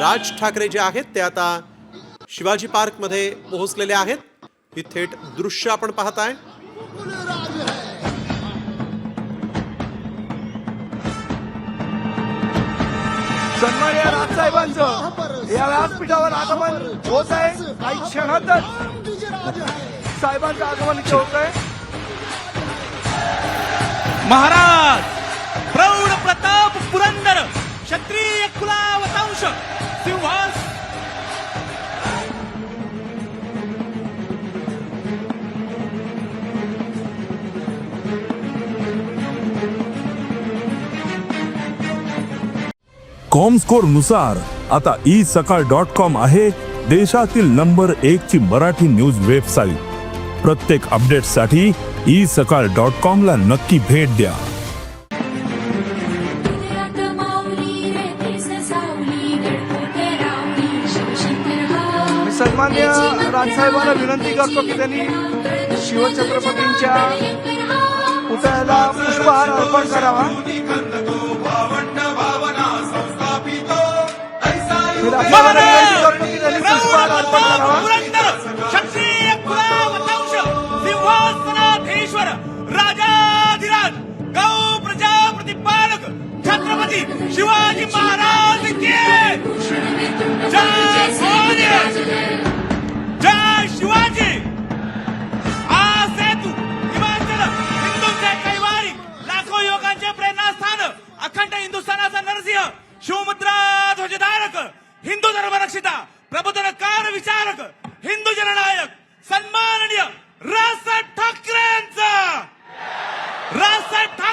राज ठाकरे जे आहेत ते आता शिवाजी पार्कमध्ये पोहोचलेले आहेत. ही थेट दृश्य आपण पाहताय. सन्मान्य राजसाहेबांचं या व्यासपीठावर आगमन होत आहे. काही क्षणातच साहेबांचं आगमन इथे होत आहे. महाराज! क्षत्रिय कुलावतांश सिंहास कॉमस्कोरनुसार आता ई सकाळ डॉट कॉम आहे देशातील नंबर एक ची मराठी न्यूज वेबसाईट प्रत्येक अपडेटसाठी ई सकाळ डॉट कॉम ला नक्की भेट द्या. सन्मान्य राजसाहेबांना विनंती करतो की त्यांनी शिवछत्रपतींच्या पुतळ्याला पुष्पहार अर्पण करावा. मी राजसाहेबांना विनंती करतो की त्यांनी पुष्पहार अर्पण करावा. राजाधिराज! गौ प्रजा प्रतिपालक छत्रपती शिवाजी महाराज! नरसिंह शिवमुद्रा ध्वजधारक हिंदू धर्म रक्षिता प्रबोधनकार विचारक हिंदू जननायक सन्माननीय राजसाहेब ठाकरेंचा राजसाहेब ठाकरेंचा